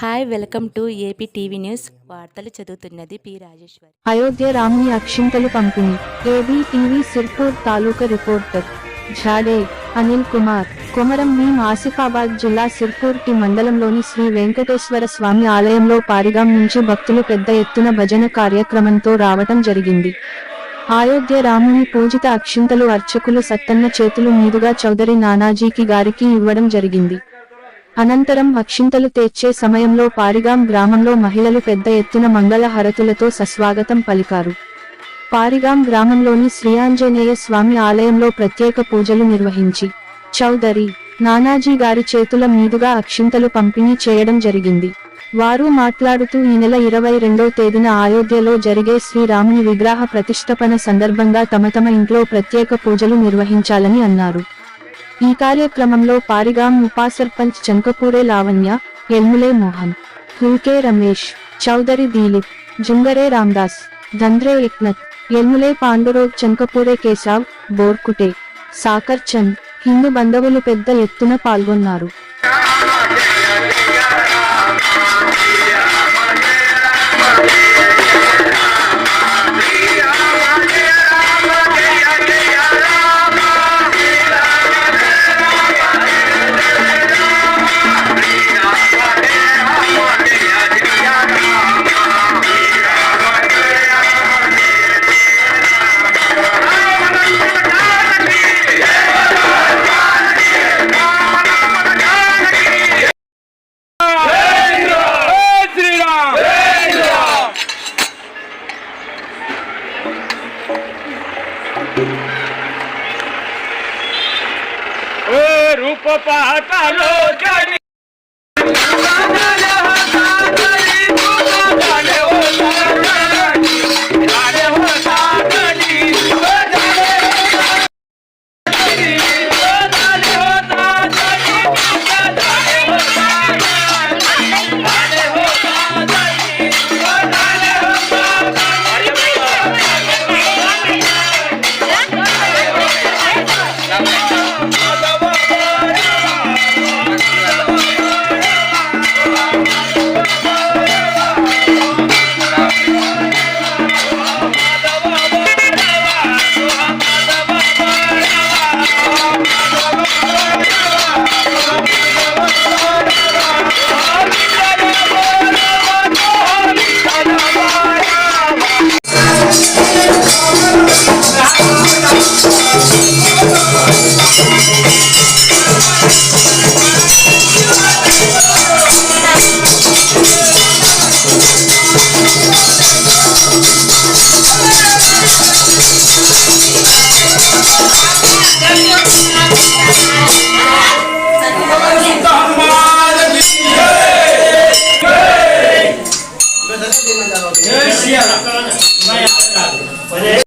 Hi welcome to AP TV news వార్తలు చదువుతున్నది P Rajeshwar. Ayodhya రాముని అక్షింతలు పంపిణీ AB TV Sirpur taluka reporter. Jade Anil Kumar. Komaram Bheem Asifabad జిల్లా సిర్పూర్కి మండలంలోని శ్రీ వెంకటేశ్వర స్వామి ఆలయంలో పారిగాం నుంచి భక్తులు పెద్ద ఎత్తున భజన కార్యక్రమంతో రావటం జరిగింది. అయోధ్య రాముని పూజిత అక్షింతలు అర్చకులు సత్తన్న చేతులు మీదుగా చౌదరి నానాజీకి గారికి ఇవ్వడం జరిగింది. అనంతరం అక్షింతలు తెచ్చే సమయంలో పారిగాం గ్రామంలో మహిళలు పెద్ద ఎత్తున మంగళ హరతులతో సస్వాగతం పలికారు. పారిగాం గ్రామంలోని శ్రీయాంజనేయ స్వామి ఆలయంలో ప్రత్యేక పూజలు నిర్వహించి చౌదరి నానాజీ గారి చేతుల మీదుగా అక్షింతలు పంపిణీ చేయడం జరిగింది. వారు మాట్లాడుతూ ఈ నెల ఇరవై రెండో తేదీన అయోధ్యలో జరిగే శ్రీరాముని విగ్రహ ప్రతిష్టపన సందర్భంగా తమ తమ ఇంట్లో ప్రత్యేక పూజలు నిర్వహించాలని అన్నారు. ఈ కార్యక్రమంలో పారిగాం ఉపా సర్పంచ్ చంకపూరే లావణ్య ఎల్ములే మోహన్ హుల్కే రమేష్ చౌదరి దిలీప్ జుంగరే రామ్దాస్ ధంద్రే ఎక్నత్ ఎల్ములే పాండురోగ్ చంకపూరే కేశావ్ బోర్కుటే సాకర్ చంద్ హిందూ బంధువులు పెద్ద ఎత్తున పాల్గొన్నారు. পাতালো জানি જય શિયા રામ.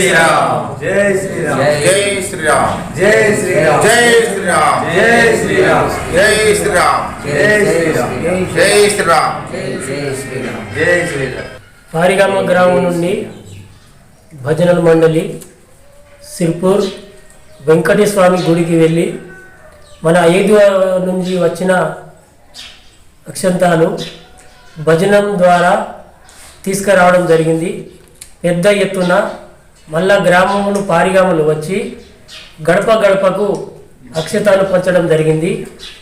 జై శ్రీరామ్ జై శ్రీరామ్ జై శ్రీరామ్ జై శ్రీరామ్ జై శ్రీరామ్ జై శ్రీరామ్ జై శ్రీరామ్ జై శ్రీరామ్ జై శ్రీరామ్ జై శ్రీరామ్ పారిగామ గ్రామం నుండి భజనల మండలి సిర్పూర్ వెంకటేశ్వర గుడికి వెళ్ళి మన ఐదు నుంచి వచ్చిన అక్షంతాలు భజనం ద్వారా తీసుకురావడం జరిగింది పెద్ద ఎత్తున మళ్ళా గ్రామములు పారిగాములు వచ్చి గడప గడపకు అక్షతాలు పంచడం జరిగింది.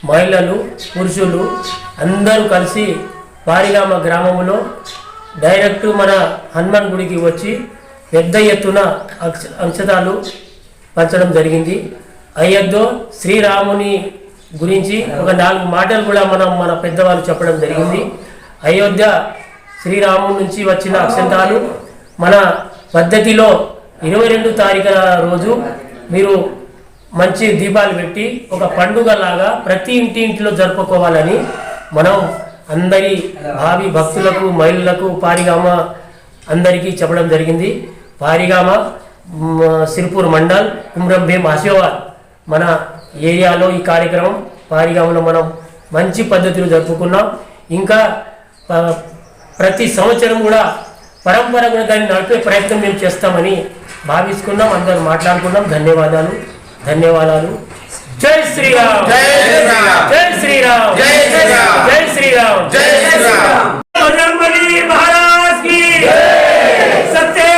మహిళలు పురుషులు అందరూ కలిసి పారిగామ గ్రామములో డైరెక్ట్ మన హనుమాన్ గుడికి వచ్చి పెద్ద ఎత్తున అక్ష అక్షతాలు పంచడం జరిగింది. అయ్యద్దో శ్రీరాముని గురించి ఒక నాలుగు మాటలు కూడా మనం మన పెద్దవాళ్ళు చెప్పడం జరిగింది. అయోధ్య శ్రీరాముడి నుంచి వచ్చిన అక్షంతాలు మన పద్ధతిలో ఇరవై రెండు తారీఖున రోజు మీరు మంచి దీపాలు పెట్టి ఒక పండుగ లాగా ప్రతి ఇంటి ఇంటిలో జరుపుకోవాలని మనం అందరి భావి భక్తులకు మహిళలకు పారిగామ అందరికీ చెప్పడం జరిగింది. పారిగామ సిరిపూర్ మండల్ కుమ్రం భీమ్ ఆశీర్వాద్ మన ఏరియాలో ఈ కార్యక్రమం పారిగామలో మనం మంచి పద్ధతిలో జరుపుకున్నాం. ఇంకా ప్రతి సంవత్సరం కూడా పరంపరగా దాన్ని నడిపే ప్రయత్నం మేము చేస్తామని భావించుకున్నాం అందరం మాట్లాడుకున్నాం. ధన్యవాదాలు. ధన్యవాదాలు. జై శ్రీరామ్. జై శ్రీరామ్. జై శ్రీరామ్. జై శ్రీరామ్. జై శ్రీరామ్. జై శ్రీరామ్. మహారాజ్ సత్య